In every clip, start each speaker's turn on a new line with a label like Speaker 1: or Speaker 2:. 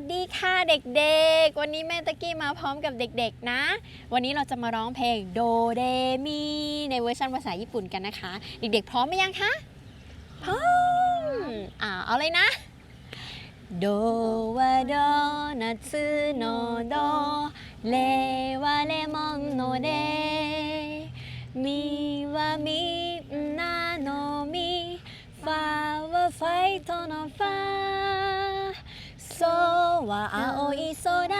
Speaker 1: สดีค่ะเด็กๆ วันนี้แม่ตะกี้มาพร้อมกับเด็กๆนะ วันนี้เราจะมาร้องเพลงโดเรมีในเวอร์ชันภาษาญี่ปุ่นกันนะคะ เด็กๆ พร้อมไหมยังคะพร้อมอ่าเอาเลยนะโดวาโดนัつのโดเลวาเลมอนโนเด は青い空ラ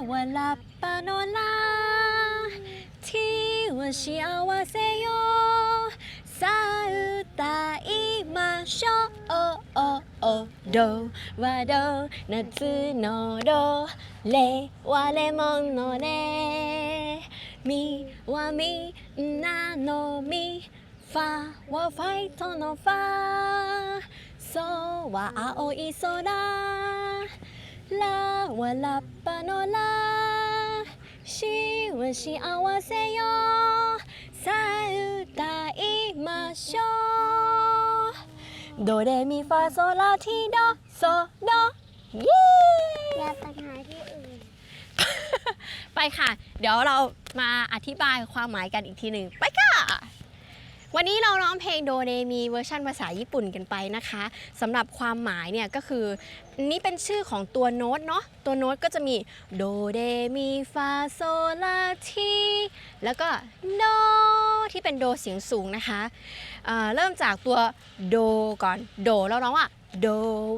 Speaker 1: はラッパのラ T は幸せよさあ歌いましょう。おおドはド夏のロレはレモンのレミはみんなのみファはファイトのファ ซวาอาโออิโซนาลาวาลับปาโนลาชิวชิอาวาเซโยซาอุตา
Speaker 2: อิมา
Speaker 1: โชโดเรมีฟาโซลาทีโดโซโดเย้แก้
Speaker 2: ปัญหาที่อื่น
Speaker 1: ไปค่ะ เดี๋ยวเรามาอธิบายความหมายกันอีกทีหนึ่งไปค่ะ วันนี้เราร้องเพลงโดเรมีเวอร์ชันภาษาญี่ปุ่นกันไปนะคะสำหรับความหมายเนี่ยก็คือนนี้เป็นชื่อของตัวโน้ตเนาะตัวโน้ตก็จะมีโดเรมีฟาโซลาทีแล้วก็โดที่เป็นโดเสียงสูงนะคะเเริ่มจากตัวโดก่อนโดเราร้องว่าโด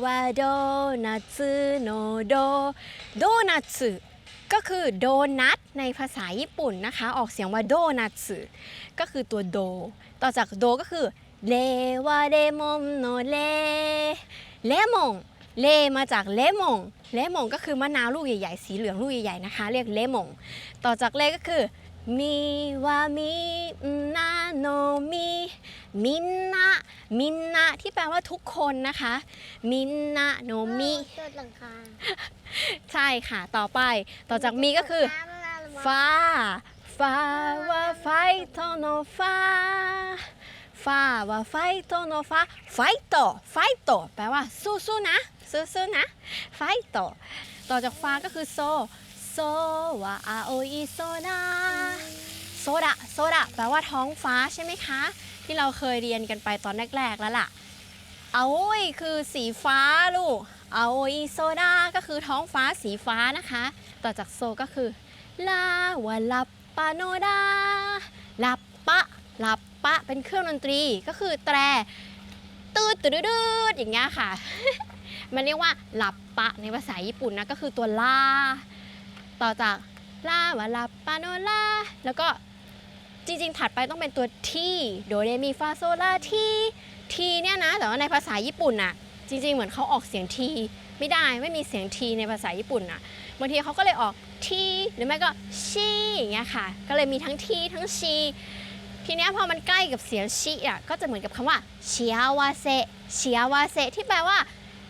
Speaker 1: วาโดนัตสึโนโดโดนัตสึก็คือโดนัทในภาษาญี่ปุ่นนะคะ ออกเสียงว่าโดนัตสึก็คือตัวโด ต่อจากโดก็คือเลวาเลมอนโนเลเลมอนเลมาจากเลมอนเลมอนก็คือมะนาวลูกใหญ่ๆ สีเหลืองลูกใหญ่ๆนะคะ เรียกเลมอนต่อจากเลก็คือมีวามีนาโนมีมินนะมินนะที่แปลว่าทุกคนนะคะ มินนะโนมิ
Speaker 2: เกิดหลังคา
Speaker 1: ใช่ค่ะต่อไปต่อจากมีก็คือฟ้าฟ้าว่าไฟโตโนฟ้า ฟ้าว่าไฟโตโนฟ้าไฟโตไฟโตแปลว่าสู้สู้ๆนะสู้สู้ๆนะไฟโตต่อจากฟ้าก็คือโซโซว่าอาโออิโซดาโซดะโซดะแปลว่าท้องฟ้าใช่ไหมคะ ที่เราเคยเรียนกันไปตอนแรกๆแล้วล่ะอาโอยคือสีฟ้าลูกอาโอยโซดาก็คือท้องฟ้าสีฟ้านะคะ ต่อจากโซก็คือลาวาลับปาโนดาลับ ลับปะเป็นเครื่องดนตรีก็คือแตรตืดตืดตืดอย่างเงี้ยค่ะ มันเรียกว่าลับปะในภาษาญี่ปุ่นนะก็คือตัวลาต่อจากลาวาลับปาโนลาแล้วก็จริงๆ ถัดไปต้องเป็นตัวทีโดเรมีฟาโซลาทีทีเนี่ยนะ แต่ว่าในภาษาญี่ปุ่นน่ะ จริงๆ เหมือนเขาออกเสียงทีไม่ได้ไม่มีเสียงทีในภาษาญี่ปุ่นน่ะบางทีเขาก็เลยออกทีหรือไม่ก็ชีอย่างเงี้ยค่ะ ก็เลยมีทั้งทีทั้งชี ทีเนี้ยพอมันใกล้กับเสียงชีอะก็จะเหมือนกับคำว่าเชียวาเซเชียวาเซที่แปลว่า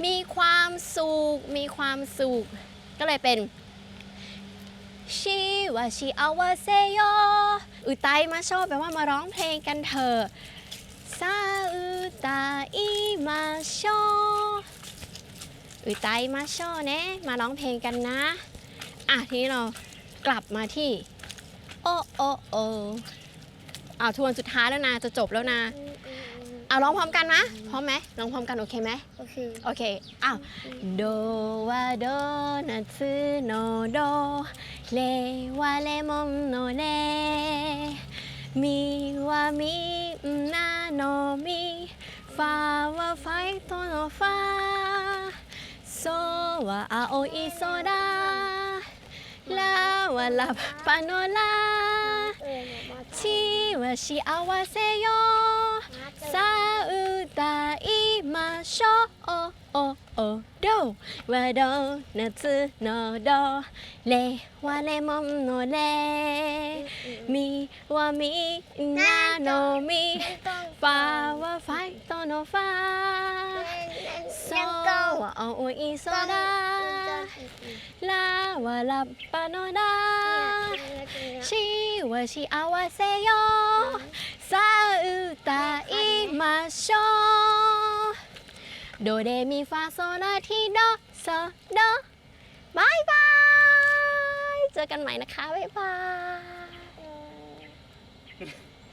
Speaker 1: มีความสุขมีความสุขก็เลยเป็นชีวาชีอาวาเซโยอุตัยมาโชแปลว่ามาร้องเพลงกันเถอะซาอุตาอิมาโชอุตัยมาโชเนะมาร้องเพลงกันนะอะทีนี้เรากลับมาที่โอโอโอ อ่าทวนสุดท้ายแล้วนะจะจบแล้วนะเอาร้องพร้อมกันนะพร้อมไหมร้องพร้อมกันโอเคไหม
Speaker 2: โอเค
Speaker 1: โอเคอ้าวโดวาโดนัつโนโดเลวาเลมอนโนเลมีวามีนาโนมีฟาวาไฟโตโนฟาโซวาอาโออิโซดาลาวาลาปาโนลา
Speaker 2: เออ
Speaker 1: ちは幸せよ。さあ歌いましょう。おおどはド夏のどれはレモンのれみはみんなのみファはファイトのファ ว่าเอาโอีโซดาลาวาลับปานอดาชีวาชีอาวาเซโยซาอุตาอิมาโชโดเดมีฟาโซลาทีโดโซโดบายบาย เจอกันใหม่นะคะ บ๊ายบาย